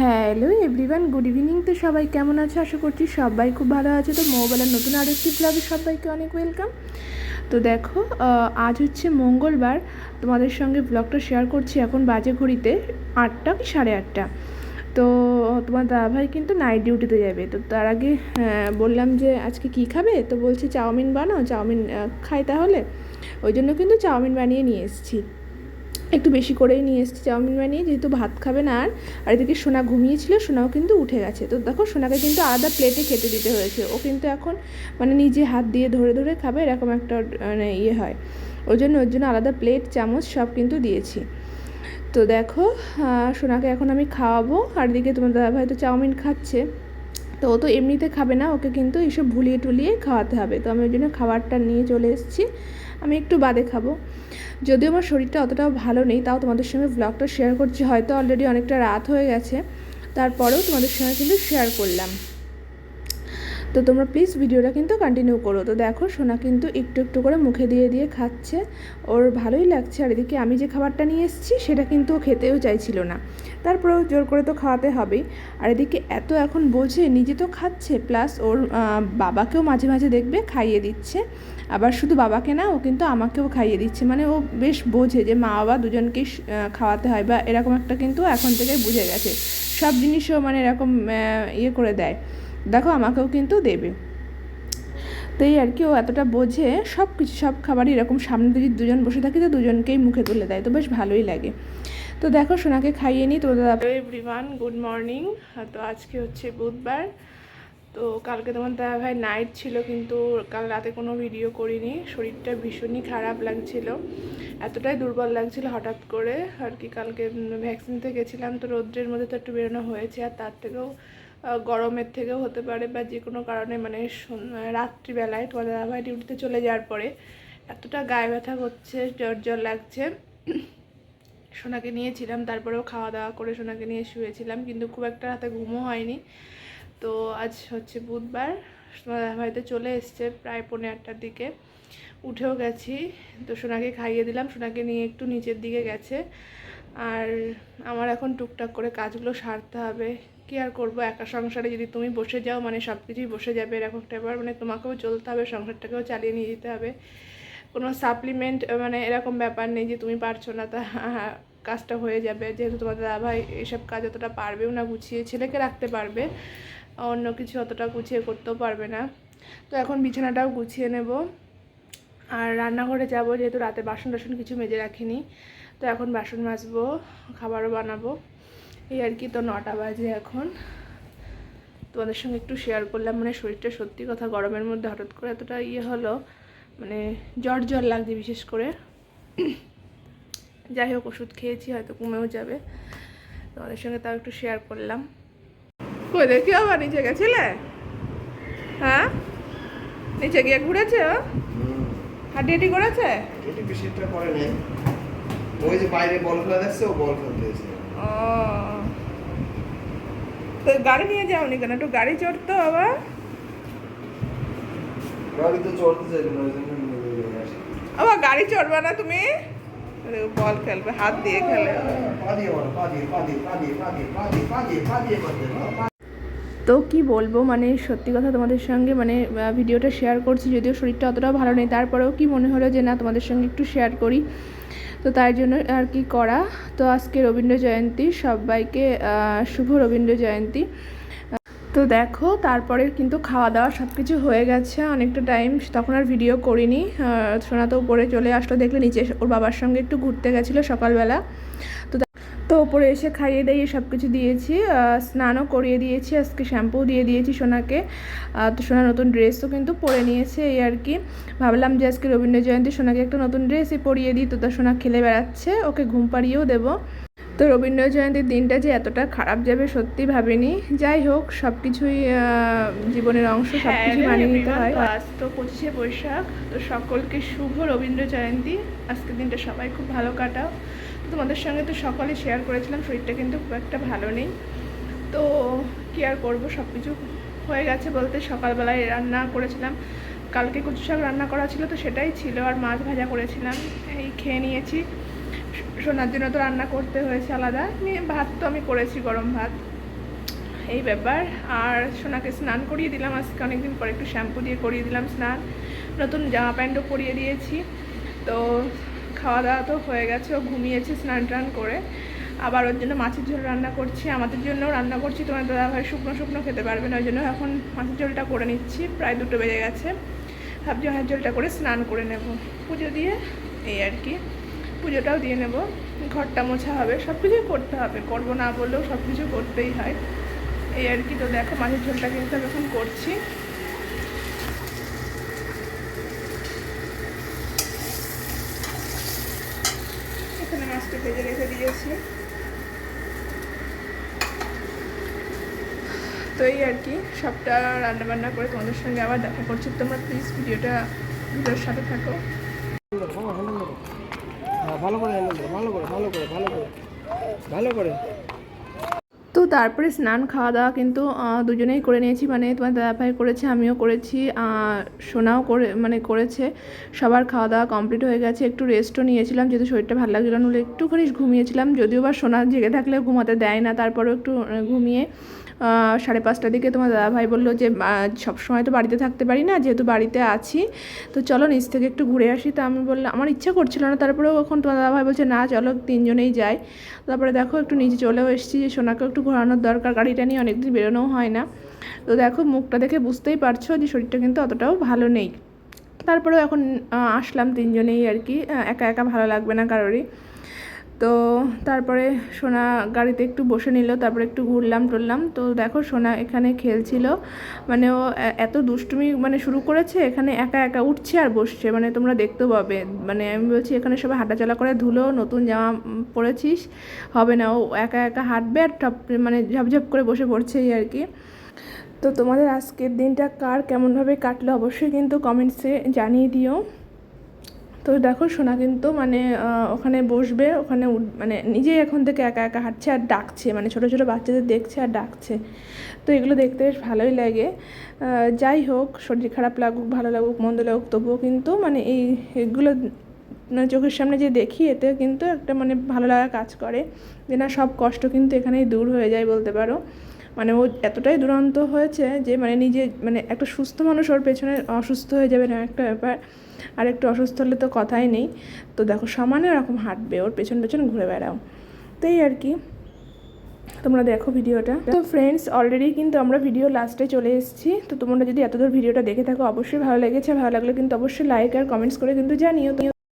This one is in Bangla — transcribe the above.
Hello everyone good evening. তো সবাই কেমন আছে? আশা করছি সবাই খুব ভালো আছে। তো মোবাইলের নতুন আর একটি ব্লগে সবাইকে অনেক ওয়েলকাম তো দেখো আজ হচ্ছে মঙ্গলবার। তোমাদের সঙ্গে ব্লগটা শেয়ার করছি এখন বাজে ঘড়িতে আটটা কি সাড়ে আটটা। তো তোমার দাদাভাই কিন্তু নাইট ডিউটিতে যাবে। তো তার আগে আহ, বললাম যে আজকে কি খাবে? তো বলছে চাউমিন বানাও চাউমিন খাই তাহলে। ওই জন্য কিন্তু চাউমিন বানিয়ে নিয়ে এসেছি। একটু বেশি করেই নিয়ে এসেছি চাউমিন বানিয়ে, যেহেতু ভাত খাবে না আর। আর এদিকে সোনা ঘুমিয়েছিল, সোনাও কিন্তু উঠে গেছে। তো দেখো, সোনাকে কিন্তু আলাদা প্লেটে খেতে দিতে হয়েছে। ও কিন্তু এখন মানে নিজে হাত দিয়ে ধরে ধরে খাবে, এরকম একটা মানে ইয়ে হয়। ওই জন্য, ওর জন্য আলাদা প্লেট চামচ সব কিন্তু দিয়েছি। তো দেখো সোনাকে এখন আমি খাওয়াবো। আর এদিকে তোমার দাদাভাই তো চাউমিন খাচ্ছে। তো ও তো এমনিতে খাবে না, ওকে কিন্তু এইসব ভুলিয়ে টুলিয়ে খাওয়াতে হবে। তো আমি ওই জন্য খাবারটা নিয়ে চলে এসেছি। আমি একটু বাদে খাব। যদিও আমার শরীরটা অতটাও ভালো নেই, তাও তোমাদের সঙ্গে ব্লগটা শেয়ার করছি। হয়তো অলরেডি অনেকটা রাত হয়ে গেছে, তারপরেও তোমাদের সঙ্গে কিন্তু শেয়ার করলাম। তো তোমরা প্লিজ ভিডিওটা কিন্তু কন্টিনিউ করো। তো দেখো, সোনা কিন্তু একটু একটু করে মুখে দিয়ে দিয়ে খাচ্ছে। ওর ভালোই লাগছে। আর এদিকে আমি যে খাবারটা নিয়ে এসেছি, সেটা কিন্তু খেতেও চাইছিল না। তারপরেও জোর করে তো খাওয়াতে হবেই। আর এদিকে এত এখন বোঝে, নিজে তো খাচ্ছে। প্লাস ওর বাবাকেও মাঝে মাঝে দেখবে, খাইয়ে দিচ্ছে। আবার শুধু বাবাকে না, ও কিন্তু আমাকেও খাইয়ে দিচ্ছে। মানে ও বেশ বোঝে যে মা বাবা দুজনকেই খাওয়াতে হয় বা এরকম একটা কিন্তু এখন থেকে বুঝে গেছে। সব জিনিসও মানে এরকম ইয়ে করে দেয়। দেখো আমাকেও কিন্তু দেবে। তো এই আর কি ও এতটা বোঝে সব কিছু সব খাবারই এরকম সামনে যদি দুজন বসে থাকি তো দুজনকেই মুখে তুলে দেয়, তো বেশ ভালোই লাগে। তো দেখো সোনাকে খাইয়ে নিই তো দাদা এভরিওয়ান গুড মর্নিং তো আজকে হচ্ছে বুধবার। তো কালকে তোমার দাদা ভাই নাইট ছিল কিন্তু কাল রাতে কোনো ভিডিও করিনি, শরীরটা ভীষণই খারাপ লাগছিল। এতটাই দুর্বল লাগছিল হঠাৎ করে। আর কি কালকে ভ্যাকসিন থেকে গেছিলাম, তো রৌদ্রের মধ্যে তো একটু বেরোনো হয়েছে, আর তার থেকেও গরমের থেকেও হতে পারে বা যে কোনো কারণে মানে রাত্রিবেলায় তোমার দাদা ভাই ডিউটিতে চলে যাওয়ার পরে এতটা গায়ে ব্যথা করছে জ্বর জ্বর লাগছে। সোনাকে নিয়েছিলাম, তারপরেও খাওয়া দাওয়া করে সোনাকে নিয়ে শুয়েছিলাম, কিন্তু খুব একটা রাতে ঘুমও হয়নি। তো আজ হচ্ছে বুধবার, সোনা হয়তো চলে এসছে প্রায় পৌনে আটটার দিকে। উঠেও গেছি, তো সোনাকে খাইয়ে দিলাম, সোনাকে নিয়ে একটু নিচের দিকে গেছে। আর আমার এখন টুকটাক করে কাজগুলো সারতে হবে। কি আর করব? একা সংসারে যদি তুমি বসে যাও মানে সব কিছুই বসে যাবে এরকম একটা ব্যাপার। মানে তোমাকেও চলতে হবে, সংসারটাকেও চালিয়ে নিয়ে যেতে হবে। কোনো সাপ্লিমেন্ট মানে এরকম ব্যাপার নেই যে তুমি পারছ না, তা কাজটা হয়ে যাবে। যেহেতু তোমাদের দাদা ভাই এইসব কাজ অতটা পারবেও না, গুছিয়ে ছেলেকে রাখতে পারবে। অন্য কিছু অতটা গুছিয়ে করতেও পারবে না। তো এখন বিছানাটাও গুছিয়ে নেব। আর রান্নাঘরে যাব, যেহেতু রাতে বাসন টাসন কিছু মেজে রাখিনি। তো এখন বাসন মাজবো খাবারও বানাবো। এই আর কি তো নটা বাজে এখন। তোমাদের সঙ্গে একটু শেয়ার করলাম মানে শরীরটা সত্যি কথা গরমের মধ্যে হঠাৎ করে এতটা ইয়ে হলো মানে জ্বর জ্বর লাগছে বিশেষ করে। যাই হোক ওষুধ খেয়েছি হয়তো কমেও যাবে। তোমাদের সঙ্গে তাও একটু শেয়ার করলাম। কই দেখি আবার নিচে গেছিলে? হ্যাঁ? নিচে গিয়ে ঘুরেছে হাঁটি হাঁটি করেছে এটি বেশিটা করে নেই ওই যে বাইরে বল খেলা দেখছে ও বল খেলতে এসে তো গাড়ি নিয়ে যাওনি কেন? একটু গাড়ি চড়তো আবার? গাড়ি তো চড়তে চাইবে না আবার গাড়ি চড়বে না তুমি? বল খেলবে হাত দিয়ে খেলে। পা দিয়ে মারো পা দিয়ে পা দিয়ে পা দিয়ে পা দিয়ে পা দিয়ে পা দিয়ে পা দিয়ে মারতে হবে, পা তো কি বলব মানে সত্যি কথা তোমাদের সঙ্গে মানে ভিডিওটা শেয়ার করছি যদিও শরীরটা অতটাও ভালো নেই। তারপরেও কি মনে হলো যে না তোমাদের সঙ্গে একটু শেয়ার করি। তো তার জন্য আর কি করা। তো আজকে রবীন্দ্র জয়ন্তী, সবাইকে শুভ রবীন্দ্র জয়ন্তী। তো দেখো, তারপরে কিন্তু খাওয়া দাওয়া সব কিছু হয়ে গেছে, অনেকটা টাইম তখন আর ভিডিও করিনি। সোনা তো উপরে চলে আসলো, দেখলে নিচে ওর বাবার সঙ্গে একটু ঘুরতে গেছিল সকালবেলা। তো তা- ওপরে এসে খাইয়ে দাইয়ে সব কিছু দিয়েছি স্নানও করিয়ে দিয়েছি আজকে শ্যাম্পু দিয়ে দিয়েছি সোনাকে। তো সোনা নতুন ড্রেসও কিন্তু পরে নিয়েছে এই আর কি। ভাবলাম যে আজকে রবীন্দ্র জয়ন্তী সোনাকে একটা নতুন ড্রেসই পরিয়ে দিই তো তা সোনা খেলে বেড়াচ্ছে ওকে ঘুম পাড়িয়েও দেবো। তো রবীন্দ্র জয়ন্তীর দিনটা যে এতটা খারাপ যাবে সত্যি ভাবিনি। যাই হোক সব কিছুই জীবনের অংশ সব কিছু মানিয়ে নিতে হয়। আজ তো পঁচিশে বৈশাখ তো সকলকে শুভ রবীন্দ্র জয়ন্তী। আজকের দিনটা সবাই খুব ভালো কাটাও। তোমাদের সঙ্গে তো সকালে শেয়ার করেছিলাম, শরীরটা কিন্তু খুব একটা ভালো নেই। তো কি আর করব সব কিছু হয়ে গেছে বলতে সকালবেলায় রান্না করেছিলাম। কালকে কচু শাক রান্না করা ছিল তো সেটাই ছিল আর মাছ ভাজা করেছিলাম, এই খেয়ে নিয়েছি। সোনার জন্য তো রান্না করতে হয়েছে আলাদা, নিয়ে ভাত তো আমি করেছি, গরম ভাত। এই ব্যাপার, আর সোনাকে স্নান করিয়ে দিলাম, আজকে অনেকদিন পরে একটু শ্যাম্পু দিয়ে করিয়ে দিলাম স্নান। নতুন জামা প্যান্টও পরিয়ে দিয়েছি। তো খাওয়া দাওয়া তো হয়ে গেছে, ও ঘুমিয়েছে স্নান টান করে। আবার ওর জন্য মাছের ঝোল রান্না করছি, আমাদের জন্য রান্না করছি, তোমার দাদা ভাই শুকনো শুকনো খেতে পারবে না, ওই জন্য এখন মাছের ঝোলটা করে নিচ্ছি, প্রায় দুটো বেজে গেছে। ভাবছি মাছের ঝোলটা করে স্নান করে নেব। পুজো দিয়ে এই আর কি, পুজোটাও দিয়ে নেব। ঘরটা মোছা হবে সব কিছুই করতে হবে, করব না বললেও সব কিছু করতেই হয়। এই আর কি তো দেখো, মাছের ঝোলটা কিন্তু এখন করছি। এখানে মাছটা ভেজে রেখে দিয়েছি। তো এই আর কি, সবটা রান্না বান্না করে তোমাদের সঙ্গে আবার দেখা করছি। তোমরা প্লিজ ভিডিওটা ভিডিওর সাথে থাকো। হ্যাঁ ভালো করে ভালো করে ভালো করে ভালো করে ভালো করে। তো তারপরে স্নান খাওয়া দাওয়া কিন্তু দুজনেই করে নিয়েছি। মানে তোমার দাদা ভাই করেছে, আমিও করেছি। সোনাও করে মানে করেছে। সবার খাওয়া দাওয়া কমপ্লিট হয়ে গেছে। একটু রেস্টও নিয়েছিলাম, যেহেতু শরীরটা ভালো লাগছিল না একটুখানি ঘুমিয়েছিলাম। যদিও বা সোনা জেগে থাকলে ঘুমাতে দেয় না, তারপরেও একটু ঘুমিয়ে সাড়ে পাঁচটার দিকে তোমার দাদাভাই বলল যে সবসময় তো বাড়িতে থাকতে পারি না, যেহেতু বাড়িতে আছি, তো চলো নিচ থেকে একটু ঘুরে আসি। তা আমি বললাম, আমার ইচ্ছা করছিল না। তারপরেও এখন তোমার দাদাভাই বলছে, না, চলো তিনজনেই যাই। তারপরে দেখো একটু নিচে চলেও এসেছি, যে সোনাকেও একটু ঘোরানোর দরকার, গাড়িটা নিয়ে অনেকদিন বেরোনোও হয় না। তো দেখো মুখটা দেখে বুঝতেই পারছ যে শরীরটা কিন্তু অতটাও ভালো নেই। তারপরেও এখন আসলাম তিনজনেই আর কি একা একা ভালো লাগবে না কারোরই। তো তারপরে সোনা গাড়িতে একটু বসে নিল, তারপরে একটু ঘুরলাম টুরলাম। তো দেখো সোনা এখানে খেলছিল। মানে ও এত দুষ্টুমি মানে শুরু করেছে, এখানে একা একা উঠছে আর বসছে। মানে তোমরা দেখতেও পাবে। মানে আমি বলছি, এখানে সবাই হাঁটাচলা করে, ধুলো, নতুন জামা পরেছিস, হবে না। ও একা একা হাঁটবে আর টপ মানে ঝপঝপ করে বসে পড়ছে এই আর কি। তো তোমাদের আজকের দিনটা কার কেমনভাবে কাটলো অবশ্যই কিন্তু কমেন্টসে জানিয়ে দিও। তো দেখো সোনা কিন্তু মানে ওখানে বসবে, ওখানে মানে নিজেই এখন থেকে একা একা হাঁটছে আর ডাকছে মানে ছোটো ছোটো বাচ্চাদের দেখছে আর ডাকছে। তো এগুলো দেখতে বেশ ভালোই লাগে। যাই হোক, শরীর খারাপ লাগুক, ভালো লাগুক, মন্দ লাগুক, তবুও কিন্তু মানে এই এগুলো মানে চোখের সামনে যে দেখি, এতে কিন্তু একটা মানে ভালো লাগা কাজ করে। যে না, সব কষ্ট কিন্তু এখানেই দূর হয়ে যায় বলতে পারো। মানে ও এতটাই দুরন্ত হয়েছে যে মানে নিজে মানে একটা সুস্থ মানুষ ওর পেছনে অসুস্থ হয়ে যাবে না একটা ব্যাপার। আর একটু অসুস্থ হলে তো কথাই নেই। তো দেখো, সমানে ওরকম হাঁটবে, ওর পেছন পেছন ঘুরে বেড়াও। তো এই আর কি। তোমরা দেখো ভিডিওটা। তো ফ্রেন্ডস অলরেডি কিন্তু আমরা ভিডিও লাস্টে চলে এসেছি। তো তোমরা যদি এতদূর ভিডিওটা দেখে থাকো, অবশ্যই ভালো লেগেছে। ভালো লাগলে কিন্তু অবশ্যই লাইক আর কমেন্টস করে কিন্তু জানিও।